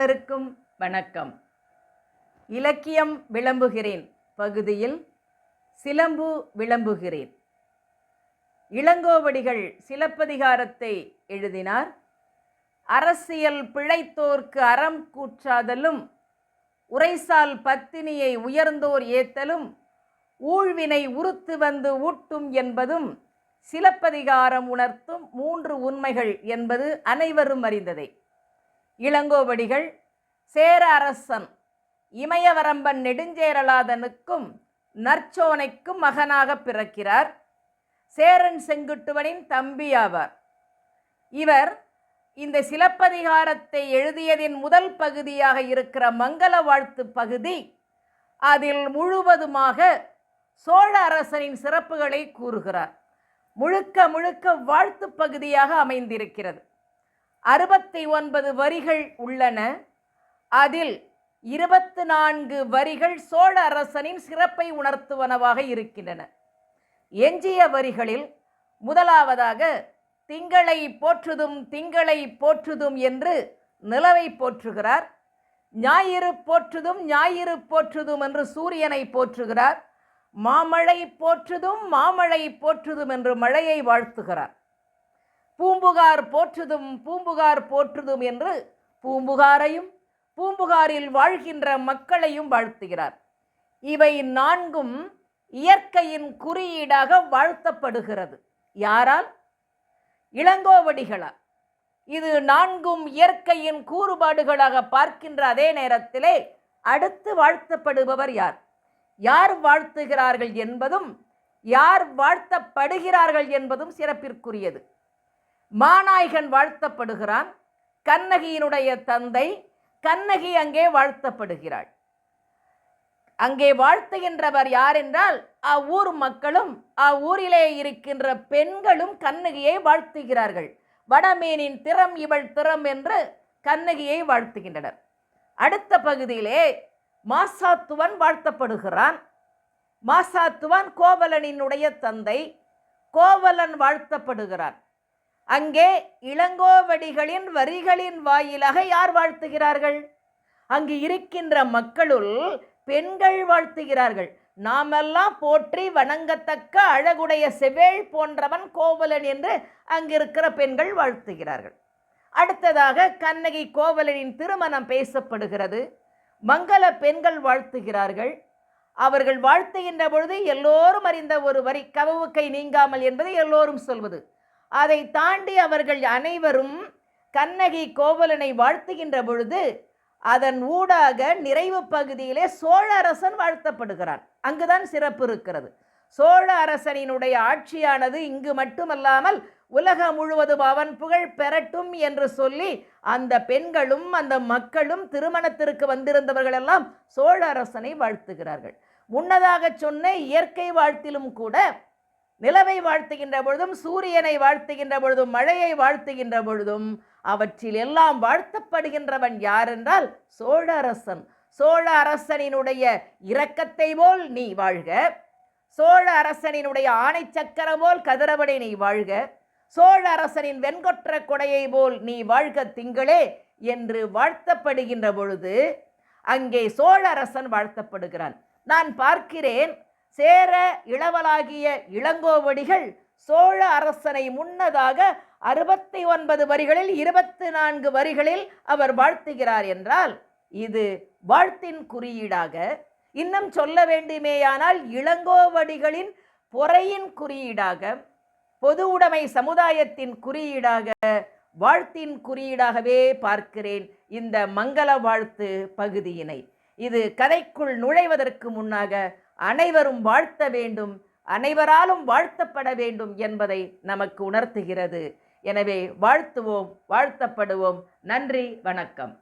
அனைவருக்கும் வணக்கம். இலக்கியம் விளம்புகிறேன் பகுதியில் சிலம்பு விளம்புகிறேன். இளங்கோவடிகள் சிலப்பதிகாரத்தை எழுதினார். அரசியல் பிழைத்தோர்க்கு அறம் கூற்றாதலும் உரைசால் பத்தினியை உயர்ந்தோர் ஏத்தலும் ஊழ்வினை உறுத்து வந்து ஊட்டும் என்பதும் சிலப்பதிகாரம் உணர்த்தும் மூன்று உண்மைகள் என்பது அனைவரும் அறிந்ததே. இளங்கோவடிகள் சேர அரசன் இமயவரம்பன் நெடுஞ்சேரலாதனுக்கும் நற்சோனைக்கும் மகனாக பிறக்கிறார். சேரன் செங்குட்டுவனின் தம்பியாவார் இவர் இந்த சிலப்பதிகாரத்தை எழுதியதின் முதல் பகுதியாக இருக்கிற மங்கள வாழ்த்து பகுதி அதில் முழுவதுமாக சோழ அரசனின் சிறப்புகளை கூறுகிறார். முழுக்க முழுக்க வாழ்த்து பகுதியாக அமைந்திருக்கிறது. அறுபத்தி ஒன்பது வரிகள் உள்ளன. அதில் இருபத்து நான்கு வரிகள் சோழ அரசனின் சிறப்பை உணர்த்துவனவாக இருக்கின்றன. எஞ்சிய வரிகளில் முதலாவதாக திங்களை போற்றுதும் திங்களை போற்றுதும் என்று நிலவை போற்றுகிறார். ஞாயிறு போற்றுதும் ஞாயிறு போற்றுதும் என்று சூரியனை போற்றுகிறார். மாமழை போற்றுதும் மாமழை போற்றுதும் என்று மழையை வாழ்த்துகிறார். பூம்புகார் போற்றுதும் பூம்புகார் போற்றுதும் என்று பூம்புகாரையும் பூம்புகாரில் வாழ்கின்ற மக்களையும் வாழ்த்துகிறார். இவை நான்கும் இயற்கையின் குறியீடாக வாழ்த்தப்படுகிறது. யாரால்? இளங்கோவடிகளால். இது நான்கும் இயற்கையின் கூறுபாடுகளாக பார்க்கின்ற அதே நேரத்திலே அடுத்து வாழ்த்தப்படுபவர் யார்? யார் வாழ்த்துகிறார்கள் என்பதும் யார் வாழ்த்தப்படுகிறார்கள் என்பதும் சிறப்பிற்குரியது. மாநாயகன் வாழ்த்தப்படுகிறான். கண்ணகியினுடைய தந்தை கண்ணகி அங்கே வாழ்த்தப்படுகிறாள். அங்கே வாழ்த்துகின்றவர் யார் என்றால் அவ்வூர் மக்களும் அவ்வூரிலே இருக்கின்ற பெண்களும் கண்ணகியை வாழ்த்துகிறார்கள். வடமீனின் திறம் இவள் திறம் என்று கண்ணகியை வாழ்த்துகின்றனர். அடுத்த பகுதியிலே மாசாத்துவன் வாழ்த்தப்படுகிறான். மாசாத்துவன் கோவலனினுடைய தந்தை கோவலன் வாழ்த்தப்படுகிறான். அங்கே இளங்கோவடிகளின் வரிகளின் வாயிலாக யார் வாழ்த்துகிறார்கள்? அங்கு இருக்கின்ற மக்களுள் பெண்கள் வாழ்த்துகிறார்கள். நாமெல்லாம் போற்றி வணங்கத்தக்க அழகுடைய செவேள் போன்றவன் கோவலன் என்று அங்கிருக்கிற பெண்கள் வாழ்த்துகிறார்கள். அடுத்ததாக கண்ணகி கோவலனின் திருமணம் பேசப்படுகிறது. மங்கள பெண்கள் வாழ்த்துகிறார்கள். அவர்கள் வாழ்த்துகின்ற பொழுது எல்லோரும் அறிந்த ஒரு வரி கவவு கை நீங்காமல் என்பதை எல்லோரும் சொல்வது. அதை தாண்டி அவர்கள் அனைவரும் கண்ணகி கோவலனை வாழ்த்துகின்ற பொழுது அதன் ஊடாக நிறைவு பகுதியிலே சோழ அரசன் வாழ்த்தப்படுகிறான். அங்குதான் சிறப்பு இருக்கிறது. சோழ அரசனினுடைய ஆட்சியானது இங்கு மட்டுமல்லாமல் உலகம் முழுவதும் அவன் புகழ் பெறட்டும் என்று சொல்லி அந்த பெண்களும் அந்த மக்களும் திருமணத்திற்கு வந்திருந்தவர்கள் எல்லாம் சோழ அரசனை வாழ்த்துகிறார்கள். முன்னதாக சொன்ன இயற்கை வாழ்த்திலும் கூட நிலவை வாழ்த்துகின்ற பொழுதும் சூரியனை வாழ்த்துகின்ற பொழுதும் மழையை வாழ்த்துகின்ற பொழுதும் அவற்றில் எல்லாம் வாழ்த்தப்படுகின்றவன் யார் என்றால் சோழ அரசன் சோழ அரசனினுடைய இரக்கத்தை போல் நீ வாழ்க. சோழ அரசனினுடைய ஆணை சக்கரம் போல் கதிரவனை நீ வாழ்க. சோழ அரசனின் வெண்கொற்ற கொடையை போல் நீ வாழ்க திங்களே என்று வாழ்த்தப்படுகின்ற பொழுது அங்கே சோழ அரசன் வாழ்த்தப்படுகிறான். நான் பார்க்கிறேன் சேர இளவலாகிய இளங்கோவடிகள் சோழ அரசனை முன்னதாக அறுபத்தி ஒன்பது வரிகளில் இருபத்தி நான்கு வரிகளில் அவர் வாழ்த்துகிறார் என்றால் இது வாழ்த்தின் குறியீடாக. இன்னும் சொல்ல வேண்டுமேயானால் இளங்கோவடிகளின் பொறையின் குறியீடாக பொது உடைமை சமுதாயத்தின் குறியீடாக வாழ்த்தின் குறியீடாகவே பார்க்கிறேன் இந்த மங்கள வாழ்த்து பகுதியினை. இது கதைக்குள் நுழைவதற்கு முன்னாக அனைவரும் வாழ்த்த வேண்டும் அனைவராலும் வாழ்த்தப்பட வேண்டும் என்பதை நமக்கு உணர்த்துகிறது. எனவே வாழ்த்துவோம் வாழ்த்தப்படுவோம். நன்றி வணக்கம்.